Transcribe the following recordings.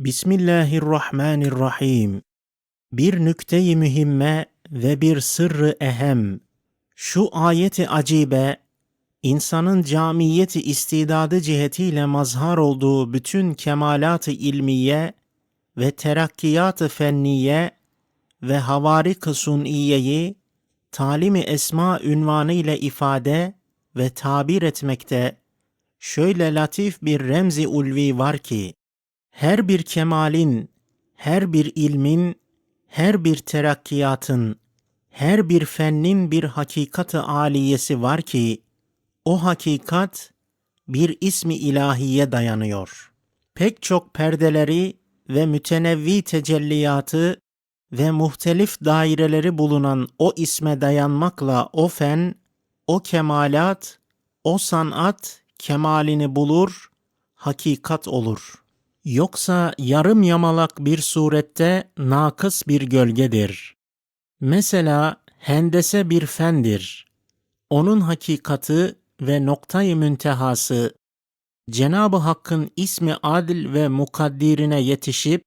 Bismillahirrahmanirrahim. Bir nükte-i mühimme ve bir sırrı ehem. Şu ayeti acibe, insanın camiyeti istidadı cihetiyle mazhar olduğu bütün kemalat-ı ilmiye ve terakkiyat-ı fenniye ve havarik-ı sun'iyeyi talimi esma ünvanı ile ifade ve tabir etmekte şöyle latif bir remzi ulvi var ki her bir kemalin, her bir ilmin, her bir terakkiyatın, her bir fennin bir hakikatı aliyesi var ki o hakikat bir ismi ilahiye dayanıyor. Pek çok perdeleri ve mütenevvi tecelliyatı ve muhtelif daireleri bulunan o isme dayanmakla o fen, o kemalat, o sanat kemalini bulur, hakikat olur. Yoksa yarım yamalak bir surette nakıs bir gölgedir. Mesela hendese bir fendir. Onun hakikati ve noktayı müntehası Cenab-ı Hakk'ın ismi adil ve mukaddirine yetişip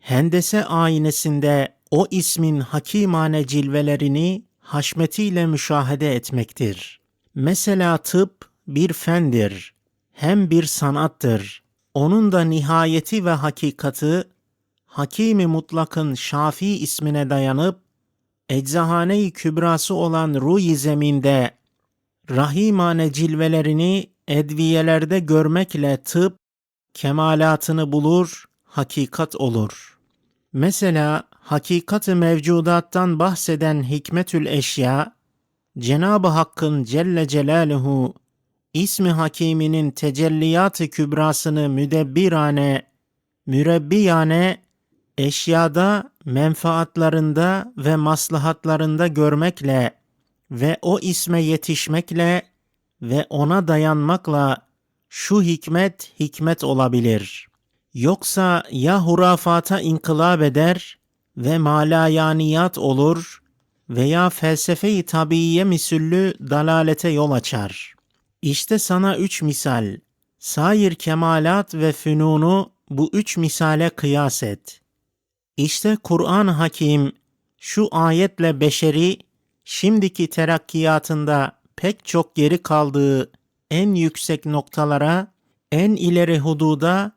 hendese aynesinde o ismin hakimane cilvelerini haşmetiyle müşahede etmektir. Mesela tıp bir fendir, hem bir sanattır. Onun da nihayeti ve hakikati Hakimi Mutlak'ın Şafi ismine dayanıp eczahane-i kübrası olan ruh zeminde rahimane cilvelerini edviyelerde görmekle tıp kemalatını bulur, hakikat olur. Mesela hakikat-ı mevcudattan bahseden Hikmetül Eşya, Cenab-ı Hakk'ın Celle Celaluhu ismi hakiminin tecelliyat-ı kübrasını müdebbirane, mürebbiyane eşyada, menfaatlarında ve maslahatlarında görmekle ve o isme yetişmekle ve ona dayanmakla şu hikmet hikmet olabilir. Yoksa ya hurafata inkılap eder ve malayaniyat olur veya felsefe-i tabiiye misüllü dalalete yol açar. İşte sana üç misal. Sair kemalat ve fünunu bu üç misale kıyas et. İşte Kur'an Hakim şu ayetle beşeri şimdiki terakkiyatında pek çok geri kaldığı en yüksek noktalara, en ileri hududa,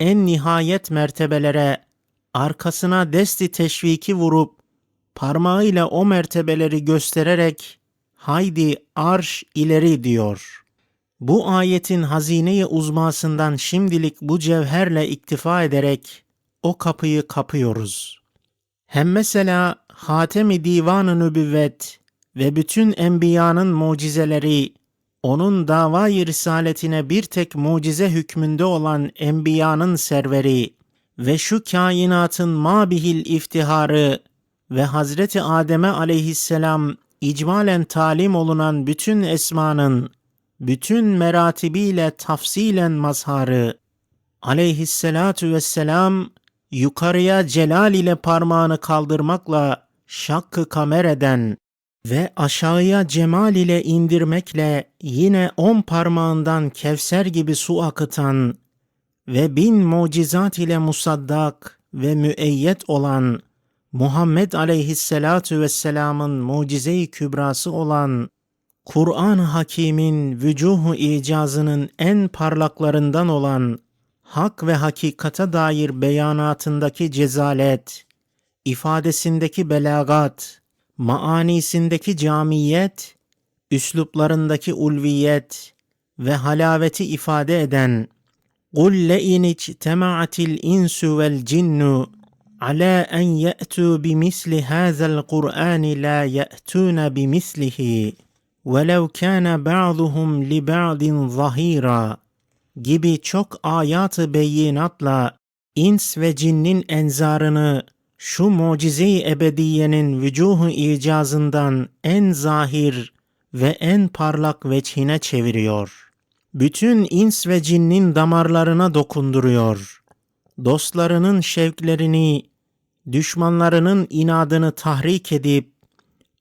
en nihayet mertebelere arkasına desti teşviki vurup parmağıyla o mertebeleri göstererek haydi arş ileri diyor. Bu ayetin hazine uzmasından şimdilik bu cevherle iktifa ederek o kapıyı kapıyoruz. Hem mesela Hatem-i Divan-ı Nübüvvet ve bütün enbiyanın mucizeleri, onun davayı risaletine bir tek mucize hükmünde olan enbiyanın serveri ve şu kainatın mabihil iftiharı ve Hazreti Adem'e aleyhisselam icmalen talim olunan bütün esmanın, bütün meratibiyle tafsilen mazharı, aleyhisselatu vesselam yukarıya celal ile parmağını kaldırmakla şakkı kamer eden ve aşağıya cemal ile indirmekle yine on parmağından kevser gibi su akıtan ve bin mucizat ile musaddak ve müeyyet olan Muhammed aleyhisselatu vesselamın mucize-i kübrası olan Kur'an-ı Hakîm'in vücuhu icazının en parlaklarından olan hak ve hakikata dair beyanatındaki cezalet, ifadesindeki belagat, maanisindeki camiyet, üsluplarındaki ulviyet ve halaveti ifade eden قُلْ لَاِنِ اجْتَمَعَتِ الْاِنْسُ وَالْجِنُّ عَلَى أَنْ يَأْتُوا بِمِثْلِ هَذَا الْقُرْآنِ لَا يَأْتُونَ بِمِثْلِهِ وَلَوْ كَانَ بَعْضُهُمْ لِبَعْضٍ ظَهِيرًا gibi çok ayat-ı beyinatla ins ve cinnin enzarını şu mucize-i ebediyenin vücuhu icazından en zahir ve en parlak veçhine çeviriyor. Bütün ins ve cinnin damarlarına dokunduruyor. Dostlarının şevklerini, düşmanlarının inadını tahrik edip,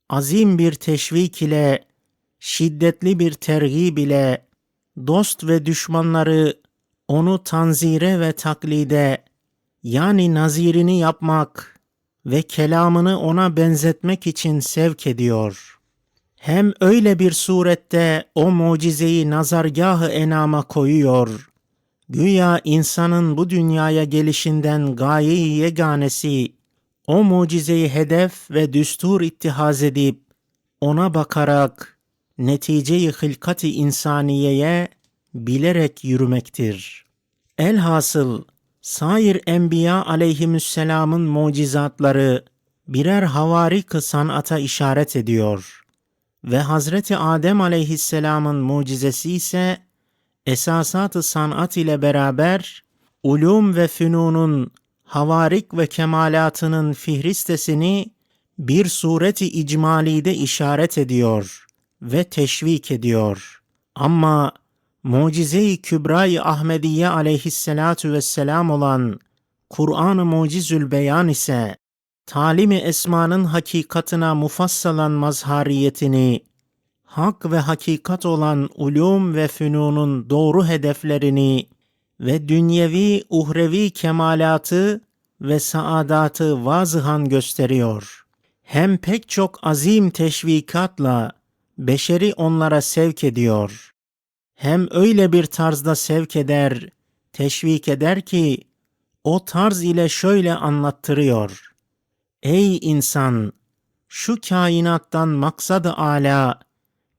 azim bir teşvik ile, şiddetli bir tergib ile, dost ve düşmanları onu tanzire ve taklide, yani nazirini yapmak ve kelamını ona benzetmek için sevk ediyor. Hem öyle bir surette o mucizeyi nazargahı enama koyuyor. Güya insanın bu dünyaya gelişinden gaye-i yeganesi o mucizeyi hedef ve düstur ittihaz edip ona bakarak hılkat-i insaniyeye bilerek yürümektir. Elhasıl sair enbiya aleyhisselamın mucizatları birer havarik sanata işaret ediyor ve Hazreti Adem aleyhisselamın mucizesi ise esasat-ı sanat ile beraber ulum ve fünunun havarik ve kemalatının fihristesini bir sureti icmalide işaret ediyor ve teşvik ediyor. Ama Mucize-i Kübra-i Ahmediye aleyhissalatu vesselam olan Kur'an-ı Mucizül Beyan ise talimi esmanın hakikatına mufassalan mazhariyetini, hak ve hakikat olan ulum ve fünunun doğru hedeflerini ve dünyevi uhrevi kemalatı ve saadatı vazıhan gösteriyor. Hem pek çok azim teşvikatla beşeri onlara sevk ediyor. Hem öyle bir tarzda sevk eder, teşvik eder ki o tarz ile şöyle anlattırıyor. Ey insan! Şu kainattan maksad-ı âlâ,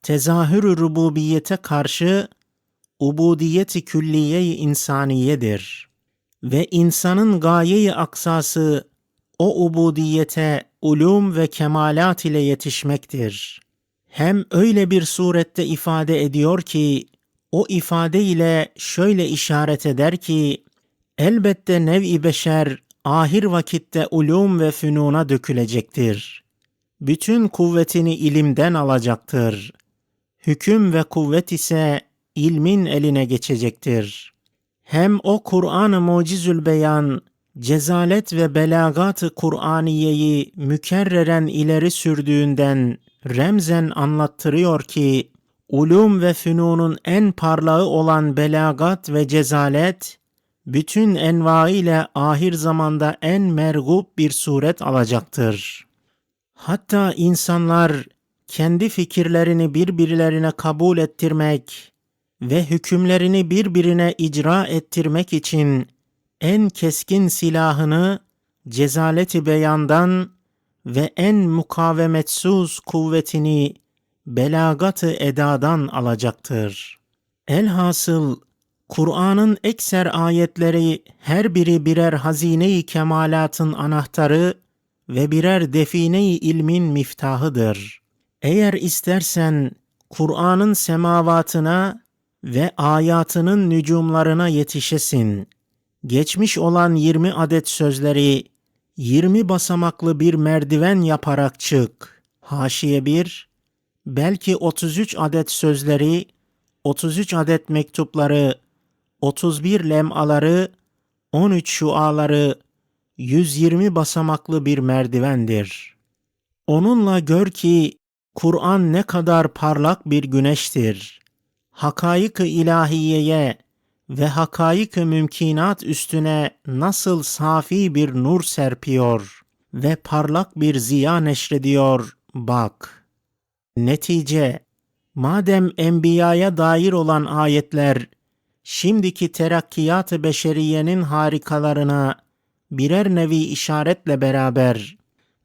tezahür-ü rububiyete karşı ubudiyeti külliye-i insaniyedir. Ve insanın gaye-i aksası o ubudiyete ulum ve kemalat ile yetişmektir. Hem öyle bir surette ifade ediyor ki, o ifade ile şöyle işaret eder ki, elbette nev-i beşer ahir vakitte ulum ve fünuna dökülecektir. Bütün kuvvetini ilimden alacaktır. Hüküm ve kuvvet ise ilmin eline geçecektir. Hem o Kur'an-ı Mucizül Beyan, cezalet ve belagat-ı Kur'aniyeyi mükerreren ileri sürdüğünden remzen anlattırıyor ki, ulum ve fünunun en parlağı olan belagat ve cezalet, bütün enva ile ahir zamanda en mergub bir suret alacaktır. Hatta insanlar kendi fikirlerini birbirlerine kabul ettirmek ve hükümlerini birbirine icra ettirmek için en keskin silahını cezaleti beyandan ve en mukavemetsuz kuvvetini belagatı edadan alacaktır. Elhasıl Kur'an'ın ekser ayetleri her biri birer hazine-i kemalatın anahtarı ve birer define-i ilmin miftahıdır. Eğer istersen Kur'an'ın semavatına ve ayatının nücumlarına yetişesin. Geçmiş olan 20 adet sözleri 20 basamaklı bir merdiven yaparak çık. Haşiye 1 Belki 33 adet sözleri, 33 adet mektupları, 31 lemaları, 13 şuaları, 120 basamaklı bir merdivendir. Onunla gör ki Kur'an ne kadar parlak bir güneştir. Hakaik-ı ilahiyeye ve hakaik-ı mümkinat üstüne nasıl safi bir nur serpiyor ve parlak bir ziya neşrediyor bak. Netice, madem enbiyaya dair olan ayetler şimdiki terakkiyat-ı beşeriyenin harikalarına birer nevi işaretle beraber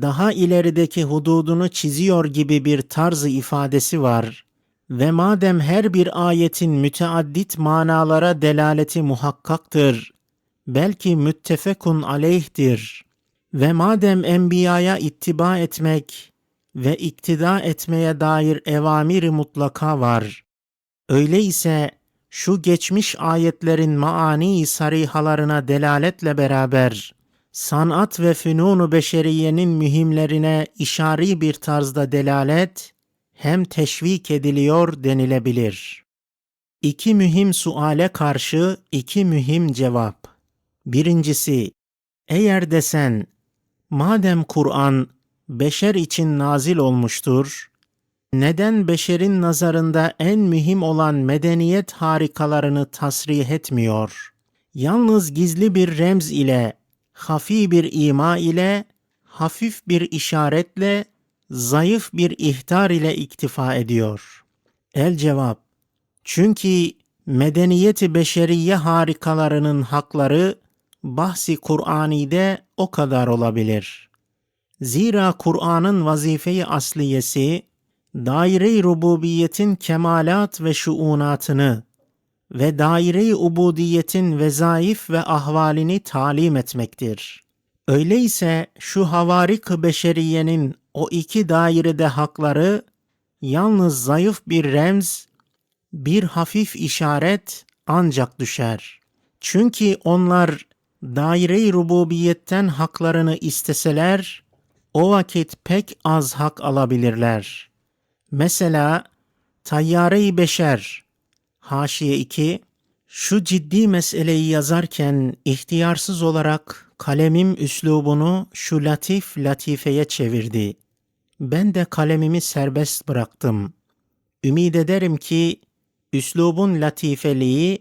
daha ilerideki hududunu çiziyor gibi bir tarzı ifadesi var ve madem her bir ayetin müteaddit manalara delaleti muhakkaktır, belki müttefekun aleyhtir ve madem enbiyaya ittiba etmek ve iktida etmeye dair evamiri mutlaka var, öyleyse şu geçmiş ayetlerin maani sarihalarına delaletle beraber sanat ve fünunu beşeriyenin mühimlerine işari bir tarzda delalet hem teşvik ediliyor denilebilir. İki mühim suale karşı iki mühim cevap. Birincisi, eğer desen, madem Kur'an beşer için nazil olmuştur, neden beşerin nazarında en mühim olan medeniyet harikalarını tasrih etmiyor? Yalnız gizli bir remz ile hafi bir ima ile, hafif bir işaretle, zayıf bir ihtar ile iktifa ediyor. El cevap. Çünkü medeniyeti beşeriye harikalarının hakları bahsi Kur'ani'de o kadar olabilir. Zira Kur'an'ın vazifeyi asliyesi daire-i rububiyetin kemalat ve şuunatını ve daire-i ubudiyetin vezaif ve ahvalini talim etmektir. Öyleyse şu havarik beşeriyenin o iki dairede hakları yalnız zayıf bir remz, bir hafif işaret ancak düşer. Çünkü onlar daire-i rububiyetten haklarını isteseler, o vakit pek az hak alabilirler. Mesela tayyare-i beşer, haşiye 2, şu ciddi meseleyi yazarken ihtiyarsız olarak kalemim üslubunu şu latif latifeye çevirdi. Ben de kalemimi serbest bıraktım. Ümid ederim ki üslubun latifeliği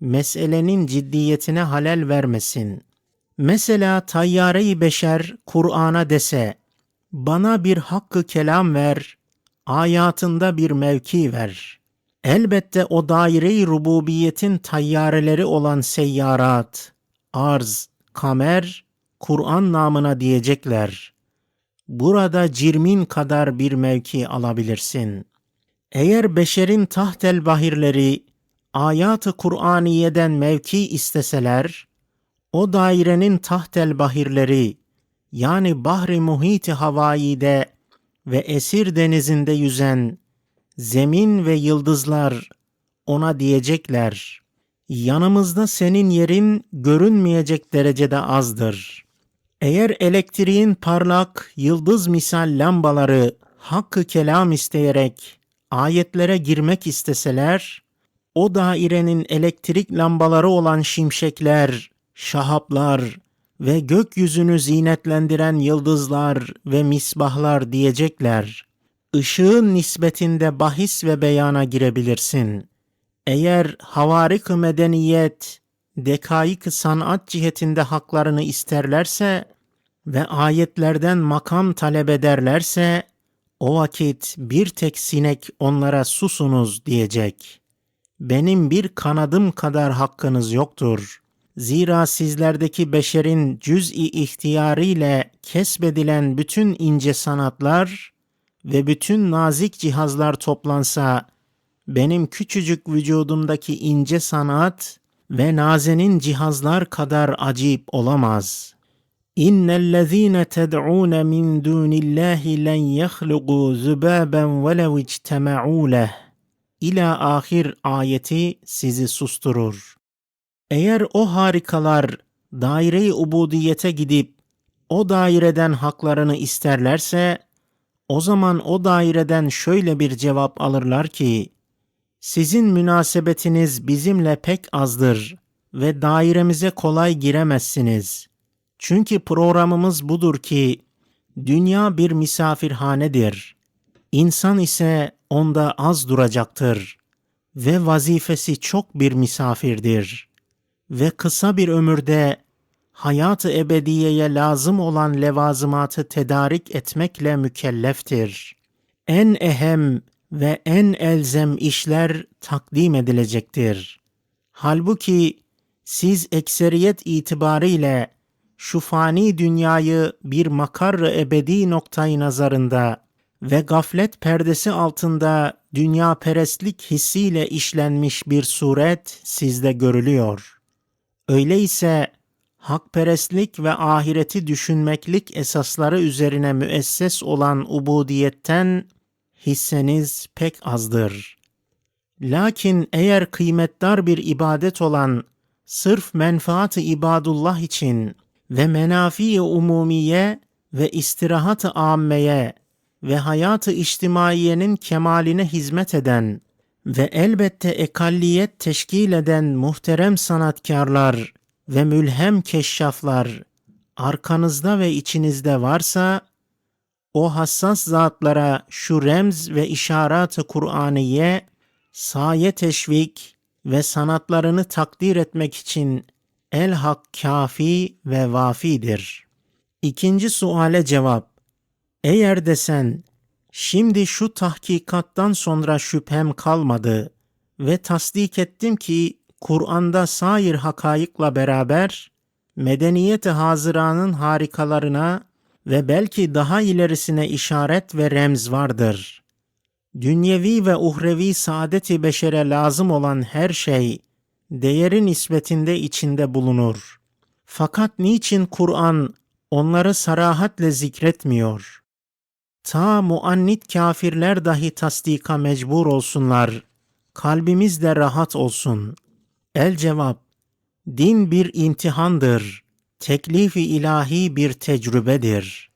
meselenin ciddiyetine halel vermesin. Mesela tayyare-i beşer Kur'an'a dese, bana bir hakkı kelam ver, ayatında bir mevki ver. Elbette o daire-i rububiyetin tayyareleri olan seyyarat, arz, kamer, Kur'an namına diyecekler. Burada cirmin kadar bir mevki alabilirsin. Eğer beşerin tahtel bahirleri ayat-ı Kur'aniye'den mevki isteseler, o dairenin tahtel bahirleri yani bahri muhiti havayide ve esir denizinde yüzen zemin ve yıldızlar ona diyecekler, yanımızda senin yerin görünmeyecek derecede azdır. Eğer elektriğin parlak yıldız misal lambaları hakkı kelam isteyerek ayetlere girmek isteseler, o dairenin elektrik lambaları olan şimşekler, şahaplar ve gökyüzünü zinetlendiren yıldızlar ve misbahlar diyecekler. Işığın nispetinde bahis ve beyana girebilirsin. Eğer havarik medeniyet, dekaik sanat cihetinde haklarını isterlerse ve ayetlerden makam talep ederlerse, o vakit bir tek sinek onlara susunuz diyecek. Benim bir kanadım kadar hakkınız yoktur. Zira sizlerdeki beşerin cüz'i ihtiyarıyla kesbedilen bütün ince sanatlar ve bütün nazik cihazlar toplansa, benim küçücük vücudumdaki ince sanat ve nazenin cihazlar kadar acip olamaz. İnnellezîne ted'ûne min dûnillâhi len yehluqû zübâben velev ictema'û leh. İlâ ahir ayeti sizi susturur. Eğer o harikalar daire-i ubudiyete gidip o daireden haklarını isterlerse, o zaman o daireden şöyle bir cevap alırlar ki, sizin münasebetiniz bizimle pek azdır ve dairemize kolay giremezsiniz. Çünkü programımız budur ki, dünya bir misafirhanedir. İnsan ise onda az duracaktır ve vazifesi çok bir misafirdir. Ve kısa bir ömürde hayat-ı ebediyeye lazım olan levazımatı tedarik etmekle mükelleftir. En ehem ve en elzem işler takdim edilecektir. Halbuki siz ekseriyet itibariyle şu fani dünyayı bir makar ebedi noktayı nazarında ve gaflet perdesi altında dünya perestlik hissiyle işlenmiş bir suret sizde görülüyor. Öyleyse hakperestlik ve ahireti düşünmeklik esasları üzerine müesses olan ubudiyetten hisseniz pek azdır. Lakin eğer kıymetdar bir ibadet olan sırf menfaat-ı ibadullah için ve menafi-i umumiye ve istirahat-ı ammeye ve hayat-ı içtimaiyenin kemaline hizmet eden ve elbette ekalliyet teşkil eden muhterem sanatkarlar ve mülhem keşşaflar arkanızda ve içinizde varsa, o hassas zatlara şu remz ve işarat-ı Kur'aniye saye teşvik ve sanatlarını takdir etmek için El Hak kafi ve vafidir. İkinci suale cevap. Eğer desen, şimdi şu tahkikattan sonra şüphem kalmadı ve tasdik ettim ki Kur'an'da sair hakayıkla beraber medeniyet-i hazıranın harikalarına ve belki daha ilerisine işaret ve remz vardır. Dünyevi ve uhrevi saadeti beşere lazım olan her şey değeri nispetinde içinde bulunur. Fakat niçin Kur'an onları sarahatle zikretmiyor? Ta muannit kafirler dahi tasdika mecbur olsunlar. Kalbimiz de rahat olsun. El cevap, din bir imtihandır. Teklifi ilahi bir tecrübedir.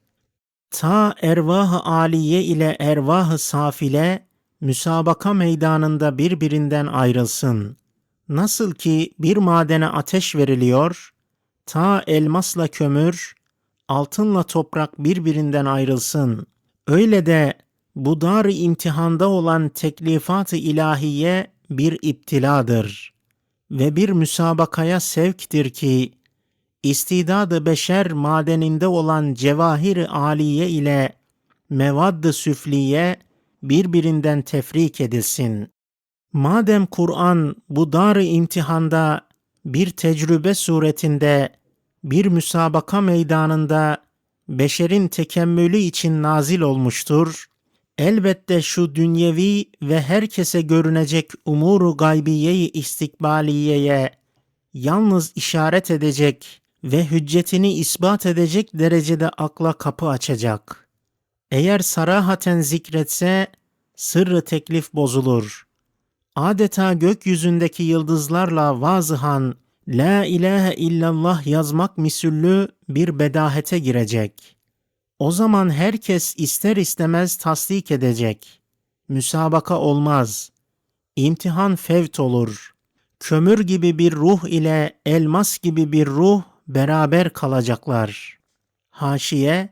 Ta ervah-ı aliye ile ervah-ı safile müsabaka meydanında birbirinden ayrılsın. Nasıl ki bir madene ateş veriliyor, ta elmasla kömür, altınla toprak birbirinden ayrılsın. Öyle de bu dar imtihanda olan teklifat-ı ilahiye bir iptiladır ve bir müsabakaya sevktir ki istidadı beşer madeninde olan cevahir aliye ile mevadd-ı süfliye birbirinden tefrik edilsin. Madem Kur'an bu dar imtihanda bir tecrübe suretinde bir müsabaka meydanında beşerin tekemmülü için nazil olmuştur. Elbette şu dünyevi ve herkese görünecek umuru gaybiyeyi istikbaliyeye yalnız işaret edecek ve hüccetini ispat edecek derecede akla kapı açacak. Eğer sarahaten zikretse sırrı teklif bozulur. Adeta gökyüzündeki yıldızlarla vazıhan La ilahe illallah yazmak misüllü bir bedahete girecek. O zaman herkes ister istemez tasdik edecek. Müsabaka olmaz. İmtihan fevt olur. Kömür gibi bir ruh ile elmas gibi bir ruh beraber kalacaklar. Haşiye,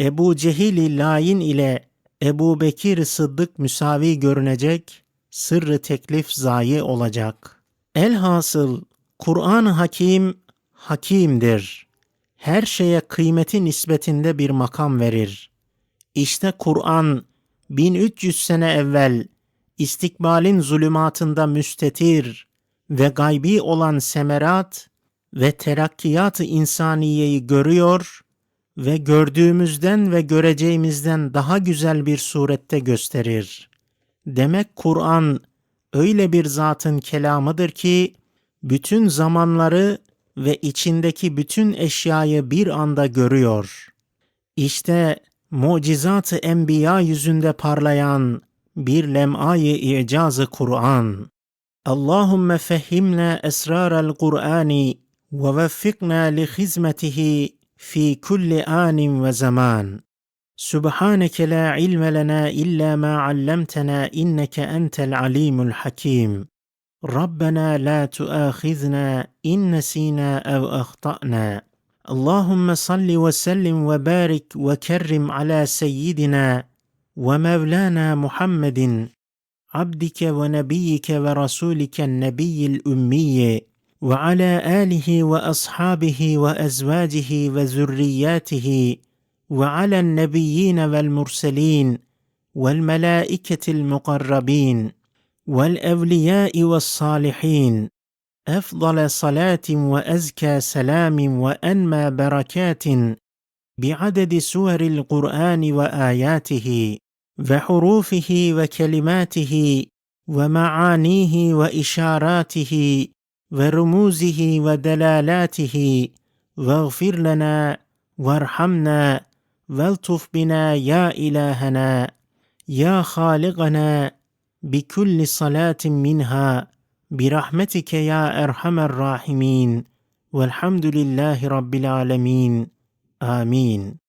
Ebu Cehil Layin ile Ebu Bekir Sıddık müsavi görünecek, sırrı teklif zayi olacak. Elhasıl Kur'an-ı Hakim hakimdir. Her şeye kıymeti nispetinde bir makam verir. İşte Kur'an 1300 sene evvel istikbalin zulümatında müstetir ve gaybi olan semerat ve terakkiyat-ı insaniyeyi görüyor ve gördüğümüzden ve göreceğimizden daha güzel bir surette gösterir. Demek Kur'an öyle bir zatın kelamıdır ki bütün zamanları ve içindeki bütün eşyayı bir anda görüyor. İşte mucizat-ı enbiya yüzünde parlayan bir lem'ayı icazı Kur'an. Allahümme fehhimna esraral Kur'ani ve veffikna li hizmetihi fi kulli anin ve zaman. Subhaneke la ilme lena illa ma allamtena inneke entel alimul hakim. ربنا لا تؤاخذنا إن نسينا أو أخطأنا اللهم صل وسلم وبارك وكرم على سيدنا ومولانا محمد عبدك ونبيك ورسولك النبي الأمي وعلى آله وأصحابه وأزواجه وذرياته وعلى النبيين والمرسلين والملائكة المقربين والأولياء والصالحين أفضل صلاة وأزكى سلام وأنمى بركات بعدد سور القرآن وآياته وحروفه وكلماته ومعانيه وإشاراته ورموزه ودلالاته واغفر لنا وارحمنا والطف بنا يا إلهنا يا خالقنا بكل صلاة منها برحمتك يا أرحم الراحمين والحمد لله رب العالمين. آمين.